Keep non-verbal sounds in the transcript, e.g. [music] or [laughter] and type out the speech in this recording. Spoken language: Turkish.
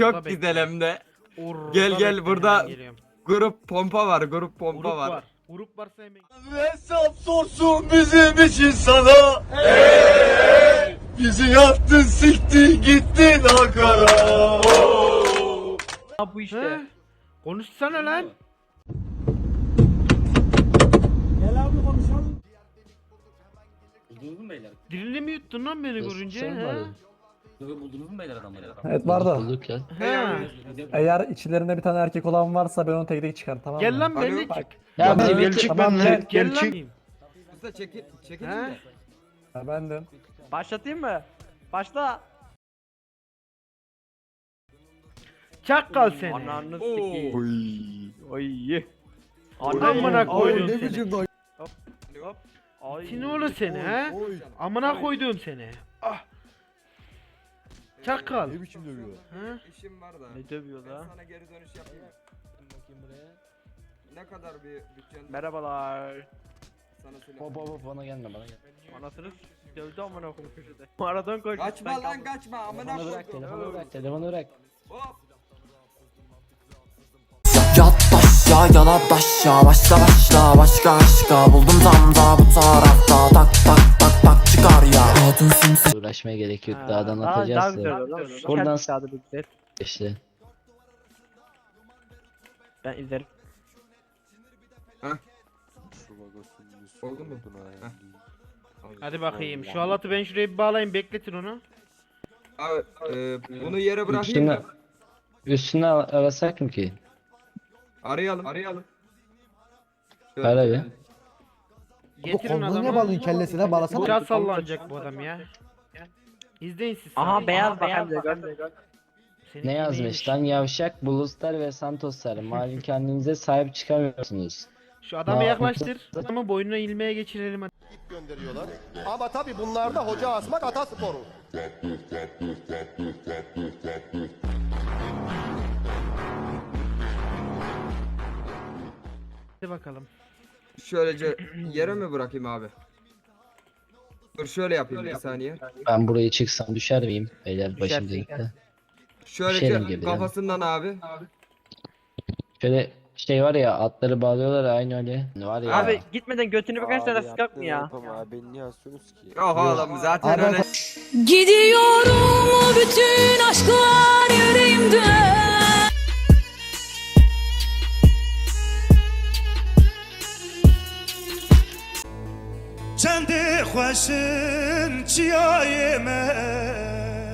Çok Burada güzel hem de. Orada Gel, gel, bekle, burada hemen geliyorum. Grup pompa var, grup pompa Grup var. var. Grup varsa hemen. Hesap sorsun bizim için sana Bizi yaktın siktin gittin Ankara Ha bu işte. Konuşsana lan. Buldunuz mu beyler? Dilini mi yuttun lan beni görünce? He? Dövü buldunuz mu beyler adamları? Evet var da. Bulduk ya. He. Eğer içlerinde bir tane erkek olan varsa ben onu tek tek çıkarım tamam mı? Gel lan benimle çık. Ya ben gel çık çık ben benimle. Gel lan. Usta çekil, çekil. Ha, bendim. Başlatayım mı? Başla. Çakkal seni. Ananı sikeyim. Oy. Amına koydum ne seni. biçim dayı Hop. Ay. Sinoğlu seni he. Oy Amına koydum seni. Ah. Çakal. ne biçim dövüyor He? İşim var da. Ne dövüyor Ben la? sana geri dönüş yapayım. Ne kadar bir bütçen Merhabalar. sana söyle. Hop hop hop bana gelme bana gelme. Anasını s- dövdü amına koyayım köşede. Maraton koştu. Kaçma lan kaçma amına Telefonu bırak koydum. telefonu bırak telefonu bırak. Hop. Yat başa yala başa başla başla başka aşka Buldum tam da bu tarafta tak Uğraşmaya gerek yok dağdan daha- atacağız Daha güzel da. Buradan Kendi sağda bir güzel. işte. Ben izlerim. Oldu mu? Hadi bakayım. Şu halatı ben şuraya bir bağlayayım. Bekletin onu. Abi e, bunu yere bırakayım Üstüne, mı? üstüne al- arasak mı ki? Arayalım. Arayalım. Şöyle. Ara bir. Getirin adamı. niye bağlıyorsun kellesine bağlasana Uçağa sallanacak bu adam ya. İzleyin siz. Aha beyaz bak hem de gör. Senin Ne yazmış lan yavşak buluslar ve santoslar malum [laughs] kendinize sahip çıkamıyorsunuz. Şu adamı Ne yaklaştır. Adamı boynuna ilmeğe geçirelim hadi. gönderiyorlar Ama tabi bunlarda hoca asmak atasporu Hadi bakalım. Şöylece yere mi bırakayım abi? Dur şöyle yapayım bir saniye. Ben burayı çıksam düşer miyim? Beyler başım Düşersin. Şöylece Düşerim gibi ya. kafasından abi. Şöyle şey var ya atları bağlıyorlar ya, aynı öyle. Var ya. Abi gitmeden götünü birkaç tane sıkak mı ya? Yok oğlum zaten Abi- öyle Gidiyorum bütün aşklar 上的化身，只要你们。